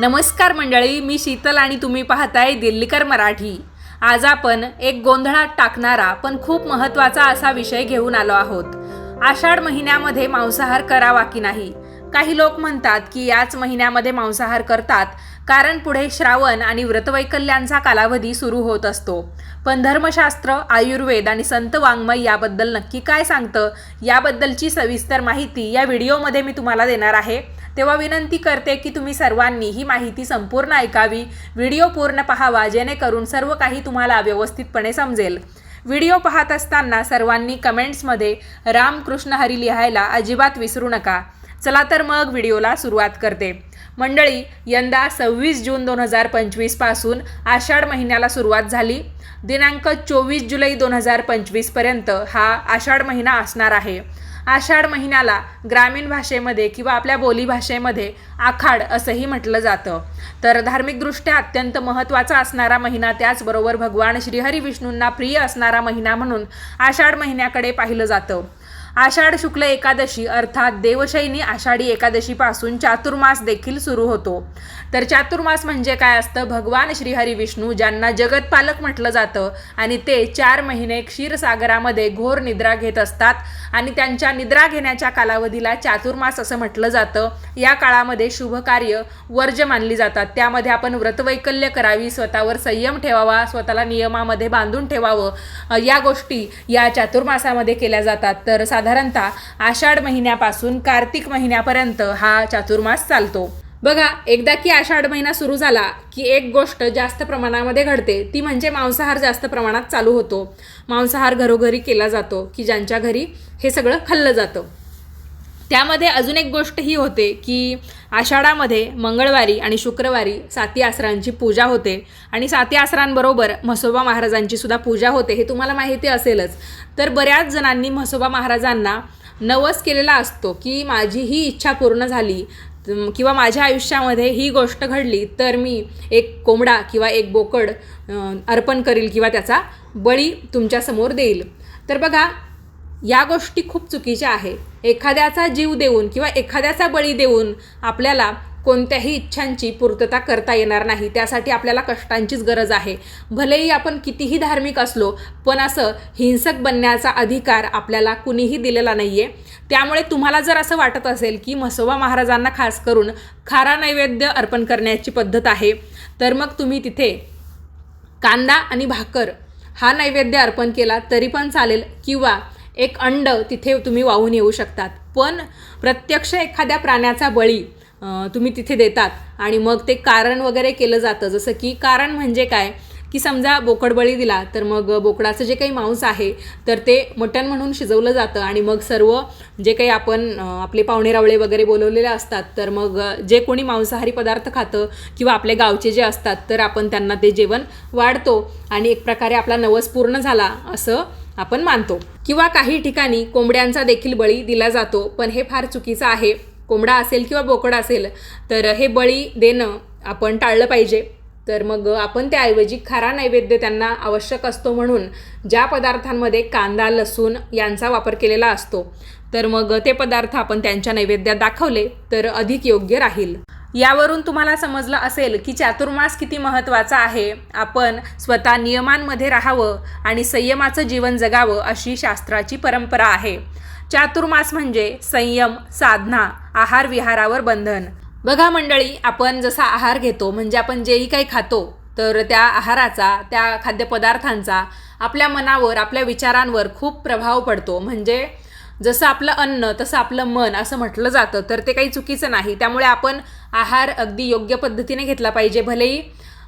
नमस्कार मंडळी मी शीतल आणि तुम्ही पाहताय दिल्लीकर मराठी. आज आपण एक गोंधळात टाकणारा पण खूप महत्त्वाचा असा विषय घेऊन आलो आहोत. आषाढ महिन्यामध्ये मांसाहार करावा की नाही? काही लोक म्हणतात की याच महिन्यामध्ये मांसाहार करतात कारण पुढे श्रावण आणि व्रतवैकल्यांचा कालावधी सुरू होत असतो. पण धर्मशास्त्र आयुर्वेद आणि संत वाङ्मय याबद्दल नक्की काय सांगतं याबद्दलची सविस्तर माहिती या व्हिडिओमध्ये मी तुम्हाला देणार आहे. तेव्हा विनंती करते की तुम्ही सर्वांनी ही माहिती संपूर्ण ऐकावी व्हिडिओ पूर्ण पहावा जेणेकरून सर्व काही तुम्हाला व्यवस्थितपणे समजेल. व्हिडिओ पाहत असताना सर्वांनी कमेंट्समध्ये रामकृष्ण हरी लिहायला अजिबात विसरू नका. चला तर मग व्हिडिओला सुरुवात करते. मंडळी यंदा सव्वीस जून दोन हजार पंचवीसपासून आषाढ महिन्याला सुरुवात झाली. दिनांक चोवीस जुलै दोन हजार पंचवीसपर्यंत हा आषाढ महिना असणार आहे. आषाढ महिन्याला ग्रामीण भाषेमध्ये किंवा आपल्या बोलीभाषेमध्ये आखाड असंही म्हटलं जातं. तर धार्मिकदृष्ट्या अत्यंत महत्त्वाचा असणारा महिना त्याचबरोबर भगवान श्रीहरी विष्णूंना प्रिय असणारा महिना म्हणून आषाढ महिन्याकडे पाहिलं जातं. आषाढ शुक्ल एकादशी अर्थात देवशैनी आषाढी एकादशीपासून चातुर्मास देखील सुरू होतो. तर चातुर्मास म्हणजे काय असतं? भगवान श्रीहरी विष्णू ज्यांना जगतपालक म्हटलं जातं आणि ते चार महिने क्षीरसागरामध्ये घोर निद्रा घेत असतात आणि त्यांच्या निद्रा घेण्याच्या कालावधीला चातुर्मास असं म्हटलं जातं. या काळामध्ये शुभ कार्य वर्ज मानली जातात. त्यामध्ये आपण व्रतवैकल्य करावी स्वतःवर संयम ठेवावा स्वतःला नियमामध्ये बांधून ठेवावं या गोष्टी या चातुर्मासामध्ये केल्या जातात. तर साधारणतः आषाढ महिन्यापासून कार्तिक महिन्यापर्यंत हा चातुर्मास चालतो. बघा एकदा की आषाढ महिना सुरू झाला की एक गोष्ट जास्त प्रमाणामध्ये घडते ती म्हणजे मांसाहार जास्त प्रमाणात चालू होतो. मांसाहार घरोघरी केला जातो की ज्यांच्या घरी हे सगळं खाल्लं जातं. त्यामध्ये अजून एक गोष्ट ही होते की आषाढामध्ये मंगळवारी आणि शुक्रवारी साती आसरांची पूजा होते. आणि साती आसरांबरोबर म्हसोबा महाराजांची सुद्धा पूजा होते हे तुम्हाला माहिती असेलच. तर बऱ्याच जणांनी म्हसोबा महाराजांना नवस केलेला असतो की माझी ही इच्छा पूर्ण झाली किंवा माझ्या आयुष्यामध्ये ही गोष्ट घडली तर मी एक कोंबडा किंवा एक बोकड अर्पण करील किंवा त्याचा बळी तुमच्यासमोर देईल. तर बघा या गोष्टी खूप चुकीच्या आहे. एखाद्याचा जीव देऊन किंवा एखाद्याचा बळी देऊन आपल्याला कोणत्याही इच्छांची पूर्तता करता येणार नाही. त्यासाठी आपल्याला कष्टांचीच गरज आहे. भलेही आपण कितीही धार्मिक असलो पण असं हिंसक बनण्याचा अधिकार आपल्याला कुणीही दिलेला नाही आहे त्यामुळे तुम्हाला जर असं वाटत असेल की म्हसोबा महाराजांना खास करून खारा नैवेद्य अर्पण करण्याची पद्धत आहे तर मग तुम्ही तिथे कांदा आणि भाकर हा नैवेद्य अर्पण केला तरी पण चालेल किंवा एक अंड तिथे तुम्ही वाहून येऊ शकतात. पण प्रत्यक्ष एखाद्या प्राण्याचा बळी तुम्ही तिथे देतात. आणि मग ते कारण वगैरे केलं जातं. जसं की कारण म्हणजे काय? की समजा बोकड बळी दिला तर मग बोकडाचं जे काही मांस आहे तर ते मटण म्हणून शिजवलं जातं. आणि मग सर्व जे काही आपण आपले पाहुणे रावळे वगैरे बोलवलेले असतात तर मग जे कोणी मांसाहारी पदार्थ खातं किंवा आपले गावचे जे असतात तर आपण त्यांना ते जेवण वाढतो. आणि एक प्रकारे आपला नवस पूर्ण झाला असं आपण मानतो. किंवा काही ठिकाणी कोंबड्यांचा देखील बळी दिला जातो पण हे फार चुकीचं आहे. कोंबडा असेल किंवा बोकड असेल तर हे बळी देणं आपण टाळलं पाहिजे. तर मग आपण त्याऐवजी खारा नैवेद्य त्यांना आवश्यक असतो म्हणून ज्या पदार्थांमध्ये कांदा लसूण यांचा वापर केलेला असतो तर मग ते पदार्थ आपण त्यांच्या नैवेद्यात दाखवले तर अधिक योग्य राहील. यावरून तुम्हाला समजलं असेल की चातुर्मास किती महत्त्वाचा आहे. आपण स्वतः नियमांमध्ये राहावं आणि संयमाचं जीवन जगावं अशी शास्त्राची परंपरा आहे. चातुर्मास म्हणजे संयम साधना आहार विहारावर बंधन. बघा मंडळी आपण जसा आहार घेतो म्हणजे आपण जेही काही खातो तर त्या आहाराचा त्या खाद्यपदार्थांचा आपल्या मनावर आपल्या विचारांवर खूप प्रभाव पडतो. म्हणजे जसं आपलं अन्न तसं आपलं मन असं म्हटलं जातं तर ते काही चुकीचं नाही. त्यामुळे आपण आहार अगदी योग्य पद्धतीने घेतला पाहिजे. भलेही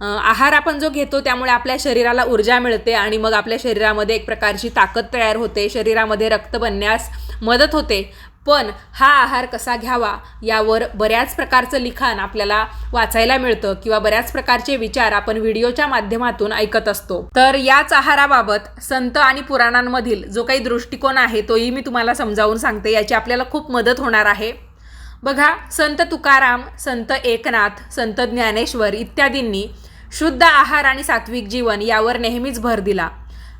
आहार आपण जो घेतो त्यामुळे आपल्या शरीराला ऊर्जा मिळते आणि मग आपल्या शरीरामध्ये एक प्रकारची ताकद तयार होते. शरीरामध्ये रक्त बनण्यास मदत होते. पण हा आहार कसा घ्यावा यावर बऱ्याच प्रकारचं लिखाण आपल्याला वाचायला मिळतं किंवा बऱ्याच प्रकारचे विचार आपण व्हिडिओच्या माध्यमातून ऐकत असतो. तर याच आहाराबाबत संत आणि पुराणांमधील जो काही दृष्टिकोन आहे तोही मी तुम्हाला समजावून सांगते. याची आपल्याला खूप मदत होणार आहे. बघा संत तुकाराम संत एकनाथ संत ज्ञानेश्वर इत्यादींनी शुद्ध आहार आणि सात्विक जीवन यावर नेहमीच भर दिला.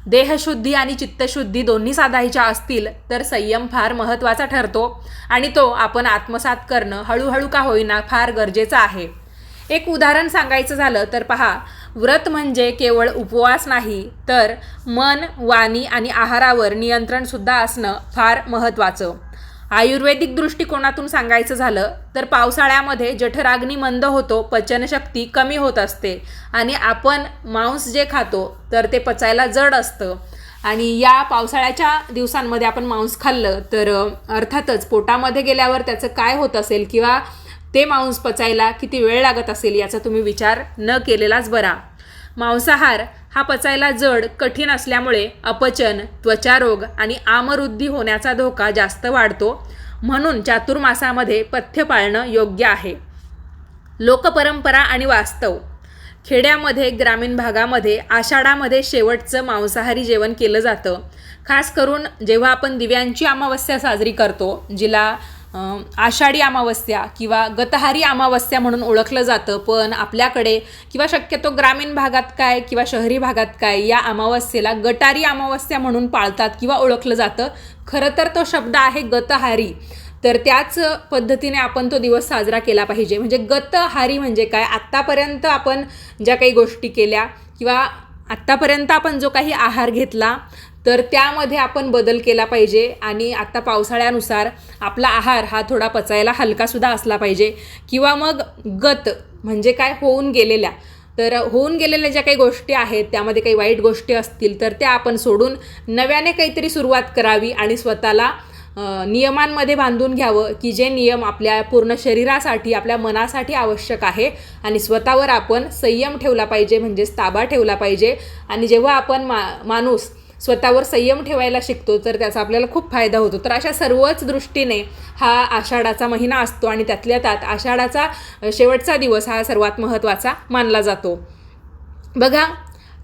देहशुद्धी आणि चित्तशुद्धी दोन्ही साधायच्या असतील तर संयम फार महत्त्वाचा ठरतो. आणि तो आपण आत्मसात करणं हळूहळू का होईना फार गरजेचं आहे. एक उदाहरण सांगायचं झालं तर पहा व्रत म्हणजे केवळ उपवास नाही तर मन वाणी आणि आहारावर नियंत्रणसुद्धा असणं फार महत्त्वाचं. आयुर्वेदिक दृष्टिकोनातून सांगायचं झालं तर पावसाळ्यामध्ये जठराग्नी मंद होतो पचनशक्ती कमी होत असते आणि आपण मांस जे खातो तर ते पचायला जड असतं. आणि या पावसाळ्याच्या दिवसांमध्ये आपण मांस खाल्लं तर अर्थातच पोटामध्ये गेल्यावर त्याचं काय होत असेल किंवा ते मांस पचायला किती वेळ लागत असेल याचा तुम्ही विचार न केलेलाच बरा. मांसाहार हा पचायला जड कठीण असल्यामुळे अपचन त्वचारोग आणि आमवृद्धी होण्याचा धोका जास्त वाढतो. म्हणून चातुर्मासामध्ये पथ्य पाळणं योग्य आहे. लोकपरंपरा आणि वास्तव. खेड्यामध्ये ग्रामीण भागामध्ये आषाढामध्ये शेवटचं मांसाहारी जेवण केलं जातं. खास करून जेव्हा आपण दिव्यांची अमावस्या साजरी करतो जिला आषाढी अमावस्या किंवा गतहारी अमावस्या म्हणून ओळखलं जातं पण आपल्याकडे किंवा शक्यतो ग्रामीण भागात काय किंवा शहरी भागात काय या अमावस्येला गटारी अमावस्या म्हणून पाळतात किंवा ओळखलं जातं. खरं तर तो शब्द आहे गतहारी. तर त्याच पद्धतीने आपण तो दिवस साजरा केला पाहिजे. म्हणजे गतहारी म्हणजे काय? आत्तापर्यंत आपण ज्या काही गोष्टी केल्या किंवा आत्तापर्यंत आपण जो काही आहार घेतला तर त्यामध्ये आपण बदल केला पाहिजे आणि आत्ता पावसाळ्यानुसार आपला आहार हा थोडा पचायला हलकासुद्धा असला पाहिजे. किंवा मग गत म्हणजे काय होऊन गेलेल्या. तर होऊन गेलेल्या ज्या काही गोष्टी आहेत त्यामध्ये काही वाईट गोष्टी असतील तर त्या आपण सोडून नव्याने काहीतरी सुरुवात करावी आणि स्वतःला नियमांमध्ये बांधून घ्यावं की जे नियम आपल्या पूर्ण शरीरासाठी आपल्या मनासाठी आवश्यक आहे आणि स्वतःवर आपण संयम ठेवला पाहिजे म्हणजेच ताबा ठेवला पाहिजे. आणि जेव्हा आपण मा माणूस स्वतःवर संयम ठेवायला शिकतो तर त्याचा आपल्याला खूप फायदा होतो. तर अशा सर्वच दृष्टीने हा आषाढाचा महिना असतो आणि त्यातल्या त्यात आषाढाचा शेवटचा दिवस हा सर्वात महत्त्वाचा मानला जातो. बघा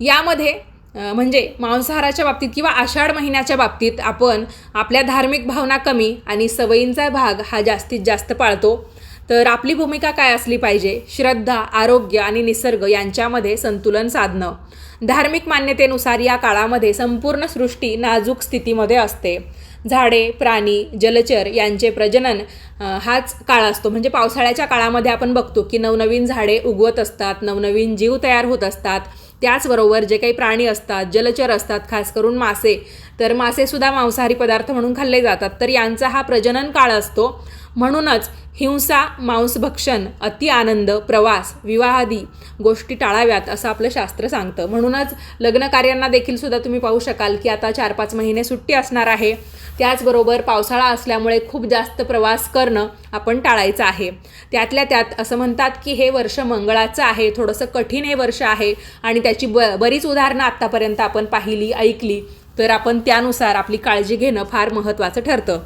यामध्ये म्हणजे मांसाहाराच्या बाबतीत किंवा आषाढ महिन्याच्या बाबतीत आपण आपल्या धार्मिक भावना कमी आणि सवयींचा भाग हा जास्तीत जास्त पाळतो. तर आपली भूमिका काय असली पाहिजे? श्रद्धा आरोग्य आणि निसर्ग यांच्यामध्ये संतुलन साधणं. धार्मिक मान्यतेनुसार या काळामध्ये संपूर्ण सृष्टी नाजूक स्थितीमध्ये असते. झाडे प्राणी जलचर यांचे प्रजनन हाच काळ असतो. म्हणजे पावसाळ्याच्या काळामध्ये आपण बघतो की नवनवीन झाडे उगवत असतात नवनवीन जीव तयार होत असतात. त्याचबरोबर जे काही प्राणी असतात जलचर असतात खास करून मासे तर मासेसुद्धा मांसाहारी पदार्थ म्हणून खाल्ले जातात. तर यांचा हा प्रजनन काळ असतो. म्हणूनच हिंसा मांसभक्षण अति आनंद प्रवास विवाहादी गोष्टी टाळाव्यात असं आपलं शास्त्र सांगतं. म्हणूनच लग्न कार्यांना देखील सुद्धा तुम्ही पाहू शकाल की आता चार पाच महिने सुट्टी असणार आहे. त्याचबरोबर पावसाळा असल्यामुळे खूप जास्त प्रवास करणं आपण टाळायचं आहे. त्यातल्या त्यात असं म्हणतात की हे वर्ष मंगळाचं आहे थोडंसं कठीण हे वर्ष आहे आणि त्याची ब बरीच उदाहरणं आत्तापर्यंत आपण पाहिली ऐकली. तर आपण त्यानुसार आपली काळजी घेणं फार महत्त्वाचं ठरतं.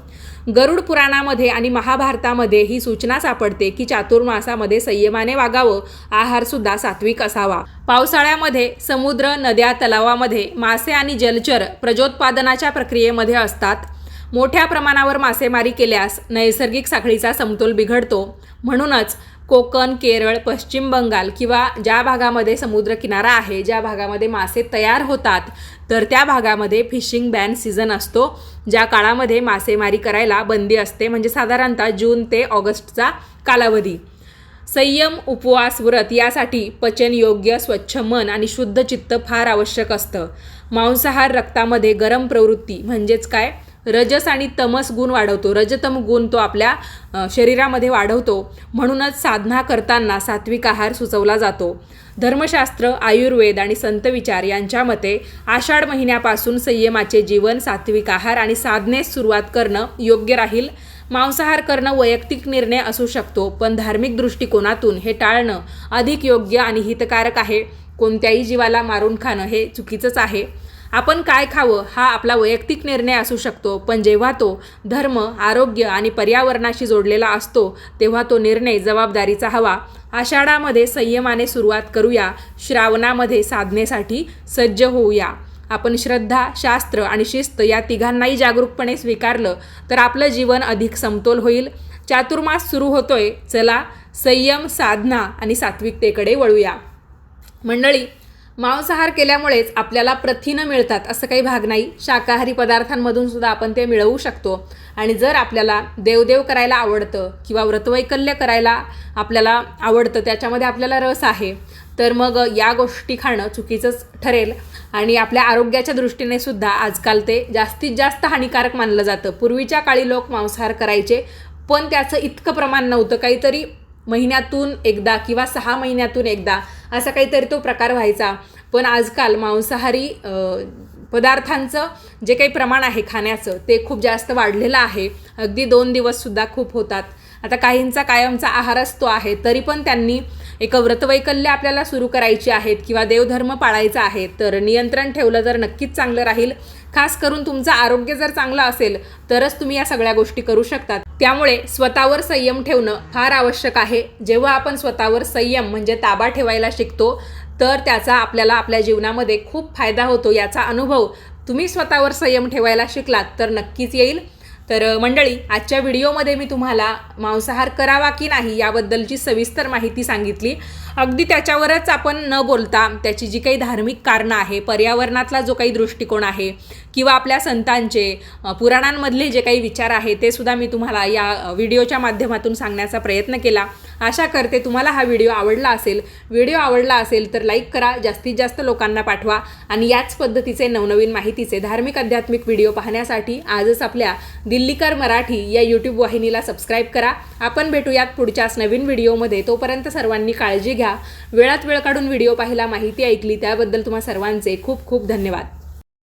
गरुड पुराणामध्ये आणि महाभारतामध्ये ही सूचना सापडते की चातुर्मासामध्ये संयमाने वागावं आहारसुद्धा सात्विक असावा. पावसाळ्यामध्ये समुद्र नद्या तलावामध्ये मासे आणि जलचर प्रजोत्पादनाच्या प्रक्रियेमध्ये असतात. मोठ्या प्रमाणावर मासेमारी केल्यास नैसर्गिक साखळीचा समतोल बिघडतो. म्हणूनच कोकण केरळ पश्चिम बंगाल किंवा ज्या भागामध्ये समुद्रकिनारा आहे ज्या भागामध्ये मासे तयार होतात तर त्या भागामध्ये फिशिंग बॅन सीझन असतो ज्या काळामध्ये मासेमारी करायला बंदी असते म्हणजे साधारणतः जून ते ऑगस्टचा कालावधी. संयम उपवास व्रत यासाठी पचन योग्य स्वच्छ मन आणि शुद्ध चित्त फार आवश्यक असतं. मांसाहार रक्तामध्ये गरम प्रवृत्ती म्हणजेच काय? रजस आणि तमस गुण वाढवतो. रजतम गुण तो आपल्या शरीरामध्ये वाढवतो. म्हणूनच साधना करताना सात्विक आहार सुचवला जातो. धर्मशास्त्र आयुर्वेद आणि संतविचार यांच्या मते आषाढ महिन्यापासून संयमाचे जीवन सात्विक आहार आणि साधनेस सुरुवात करणं योग्य राहील. मांसाहार करणं वैयक्तिक निर्णय असू शकतो पण धार्मिक दृष्टिकोनातून हे टाळणं अधिक योग्य आणि हितकारक आहे. कोणत्याही जीवाला मारून खाणं हे चुकीचंच आहे. आपण काय खावं हा आपला वैयक्तिक निर्णय असू शकतो पण जेव्हा तो धर्म आरोग्य आणि पर्यावरणाशी जोडलेला असतो तेव्हा तो निर्णय जबाबदारीचा हवा. आषाढामध्ये संयमाने सुरुवात करूया श्रावणामध्ये साधनेसाठी सज्ज होऊया. आपण श्रद्धा शास्त्र आणि शिस्त या तिघांनाही जागरूकपणे स्वीकारलं तर आपलं जीवन अधिक समतोल होईल. चातुर्मास सुरू होतोय चला संयम साधना आणि सात्विकतेकडे वळूया. मंडळी मांसाहार केल्यामुळेच आपल्याला प्रथिनं मिळतात असं काही भाग नाही. शाकाहारी पदार्थांमधून सुद्धा आपण ते मिळवू शकतो. आणि जर आपल्याला देवदेव करायला आवडतं किंवा व्रतवैकल्य करायला आपल्याला आवडतं त्याच्यामध्ये आपल्याला रस आहे तर मग या गोष्टी खाणं चुकीचंच ठरेल. आणि आपल्या आरोग्याच्या दृष्टीने सुद्धा आजकाल ते जास्तीत जास्त हानिकारक मानलं जातं. पूर्वीच्या काळी लोक मांसाहार करायचे पण त्याचं इतकं प्रमाण नव्हतं. काहीतरी महिन्यातून एकदा किंवा सहा महिन्यातून एकदा असा काहीतरी तो प्रकार व्हायचा. पण आजकाल मांसाहारी पदार्थांचं जे काही प्रमाण आहे खाण्याचं ते खूप जास्त वाढलेलं आहे. अगदी दोन दिवससुद्धा खूप होतात. आता काहींचा कायमचा आहारच तो आहे तरी पण त्यांनी एक व्रतवैकल्य आपल्याला सुरू करायची आहेत किंवा देवधर्म पाळायचा आहे तर नियंत्रण ठेवलं तर नक्कीच चांगलं राहील. खास करून तुमचं आरोग्य जर चांगलं असेल तरच तुम्ही या सगळ्या गोष्टी करू शकतात. त्यामुळे स्वतःवर संयम ठेवणं फार आवश्यक आहे. जेव्हा आपण स्वतःवर संयम म्हणजे ताबा ठेवायला शिकतो तर त्याचा आपल्याला आपल्या जीवनामध्ये खूप फायदा होतो याचा अनुभव तुम्ही स्वतःवर संयम ठेवायला शिकलात तर नक्कीच येईल. तर मंडळी आजच्या व्हिडिओमध्ये मी तुम्हाला मांसाहार करावा की नाही याबद्दलची सविस्तर माहिती सांगितली. अगदी त्याच्यावरच आपण न बोलता त्याची जी काही धार्मिक कारणं आहे पर्यावरणातला जो काही दृष्टिकोन आहे किंवा आपल्या संतांचे पुराणांमधले जे काही विचार आहे ते सुद्धा मी तुम्हाला या व्हिडिओच्या माध्यमातून सांगण्याचा प्रयत्न केला. आशा करते तुम्हाला हा व्हिडिओ आवडला असेल. व्हिडिओ आवडला असेल तर लाईक करा जास्तीत जास्त लोकांना पाठवा आणि याच पद्धतीचे नवनवीन माहितीचे धार्मिक आध्यात्मिक व्हिडिओ पाहण्यासाठी आजच आपल्या दिल्लीकर मराठी या यूट्यूब वाहिनीला सबस्क्राईब करा. आपण भेटूयात पुढच्याच नवीन व्हिडिओमध्ये. तोपर्यंत सर्वांनी काळजी घ्या. वेळात वेळ काढून व्हिडिओ पाहिला माहिती ऐकली त्याबद्दल तुम्हा सर्वांचे खूप खूप धन्यवाद.